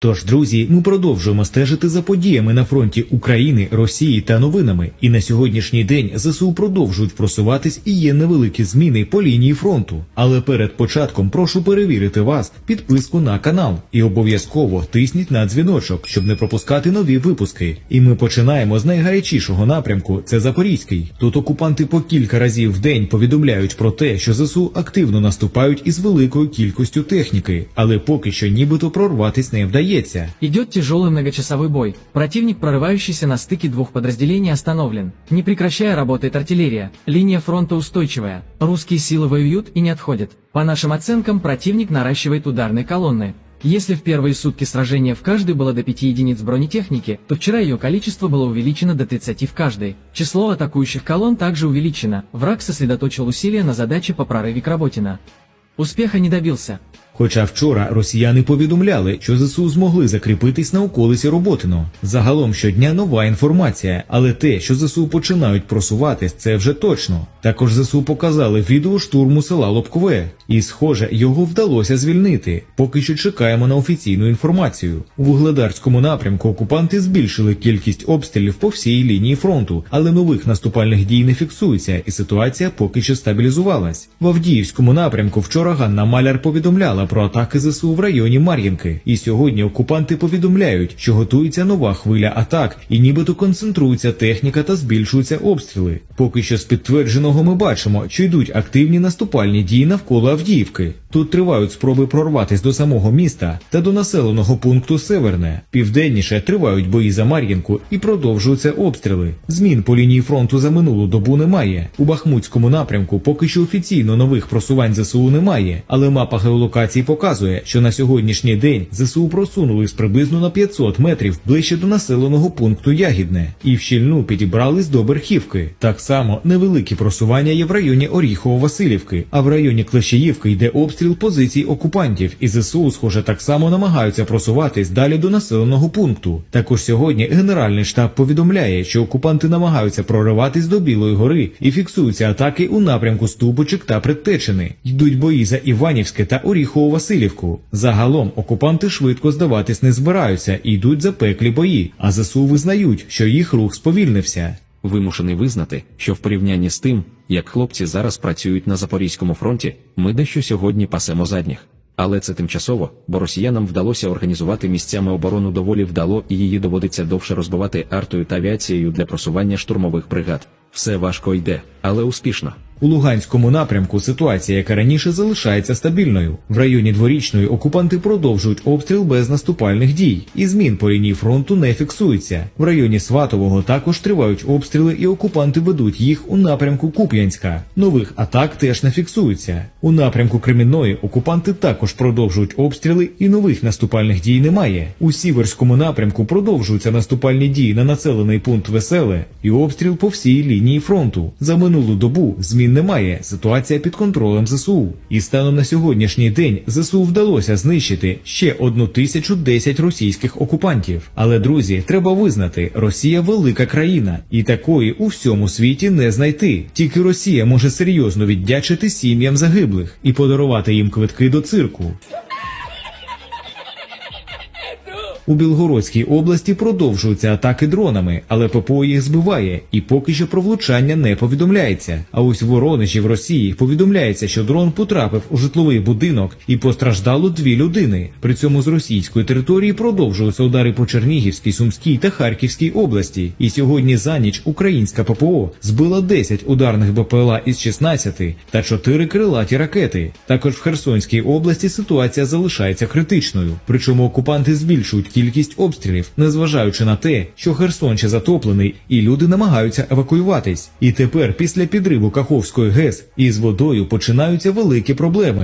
Тож, друзі, ми продовжуємо стежити за подіями на фронті України, Росії та новинами. І на сьогоднішній день ЗСУ продовжують просуватись і є невеликі зміни по лінії фронту. Але перед початком прошу перевірити вас підписку на канал і обов'язково тисніть на дзвіночок, щоб не пропускати нові випуски. І ми починаємо з найгарячішого напрямку. Це Запорізький. Тут окупанти по кілька разів в день повідомляють про те, що ЗСУ активно наступають із великою кількістю техніки, але поки що нібито прорватись не вдається. Идет тяжелый многочасовой бой. Противник, прорывающийся на стыке двух подразделений, остановлен. Не прекращая работает артиллерия. Линия фронта устойчивая. Русские силы воюют и не отходят. По нашим оценкам, противник наращивает ударные колонны. Если в первые сутки сражения в каждой было до 5 единиц бронетехники, то вчера ее количество было увеличено до 30 в каждой. Число атакующих колонн также увеличено. Враг сосредоточил усилия на задаче по прорыве к Работина. Успеха не добился. Хоча вчора росіяни повідомляли, що ЗСУ змогли закріпитись на околиці Роботино. Загалом щодня нова інформація, але те, що ЗСУ починають просуватись, це вже точно. Також ЗСУ показали відео штурму села Лобкове, і, схоже, його вдалося звільнити. Поки що чекаємо на офіційну інформацію. У Вугледарському напрямку окупанти збільшили кількість обстрілів по всій лінії фронту, але нових наступальних дій не фіксується, і ситуація поки що стабілізувалась. В Авдіївському напрямку вчора Ганна Маляр повідомляла про атаки ЗСУ в районі Мар'їнки. І сьогодні окупанти повідомляють, що готується нова хвиля атак, і нібито концентрується техніка та збільшуються обстріли. Поки що з підтвердженого ми бачимо, що йдуть активні наступальні дії навколо Авдіївки. Тут тривають спроби прорватися до самого міста та до населеного пункту Северне. Південніше тривають бої за Мар'їнку і продовжуються обстріли. Змін по лінії фронту за минулу добу немає. У Бахмутському напрямку поки що офіційно нових просувань ЗСУ немає, але мапа геолокації показує, що на сьогоднішній день ЗСУ просунулись приблизно на 500 метрів ближче до населеного пункту Ягідне і в щільну підібрались до Берхівки. Так само невеликі просування є в районі Оріхово-Василівки, а в районі Клещеївки йде обстріл позицій окупантів, і ЗСУ, схоже, так само намагаються просуватись далі до населеного пункту. Також сьогодні Генеральний штаб повідомляє, що окупанти намагаються прориватись до Білої гори і фіксуються атаки у напрямку Ступочок та Предтечини. Йдуть бої за Іванівське та Оріхово-Василівку. Загалом окупанти швидко здаватись не збираються і йдуть запеклі бої, а ЗСУ визнають, що їх рух сповільнився. Вимушений визнати, що в порівнянні з тим, як хлопці зараз працюють на Запорізькому фронті, ми дещо сьогодні пасемо задніх. Але це тимчасово, бо росіянам вдалося організувати місцями оборону доволі вдало, і її доводиться довше розбивати артою та авіацією для просування штурмових бригад. Все важко йде, але успішно. У Луганському напрямку ситуація, яка раніше залишається стабільною. В районі дворічної окупанти продовжують обстріл без наступальних дій, і змін по лінії фронту не фіксується. В районі Сватового також тривають обстріли, і окупанти ведуть їх у напрямку Куп'янська. Нових атак теж не фіксується. У напрямку Кремінної окупанти також продовжують обстріли, і нових наступальних дій немає. У Сіверському напрямку продовжуються наступальні дії на населений пункт Веселе і обстріл по всій лінії фронту. За минулу добу змін немає. Ситуація під контролем ЗСУ. І станом на сьогоднішній день ЗСУ вдалося знищити ще 1010 російських окупантів. Але друзі, треба визнати, Росія велика країна, і такої у всьому світі не знайти. Тільки Росія може серйозно віддячити сім'ям загиблих і подарувати їм квитки до цирку. У Білгородській області продовжуються атаки дронами, але ППО їх збиває, і поки що про влучання не повідомляється. А ось в Воронежі в Росії повідомляється, що дрон потрапив у житловий будинок і постраждало дві людини. При цьому з російської території продовжуються удари по Чернігівській, Сумській та Харківській області. І сьогодні за ніч українська ППО збила 10 ударних БПЛА із 16 та 4 крилаті ракети. Також в Херсонській області ситуація залишається критичною. Причому окупанти збільшують кількість обстрілів, незважаючи на те, що Херсон ще затоплений, і люди намагаються евакуюватись. І тепер, після підриву Каховської ГЕС, із водою починаються великі проблеми.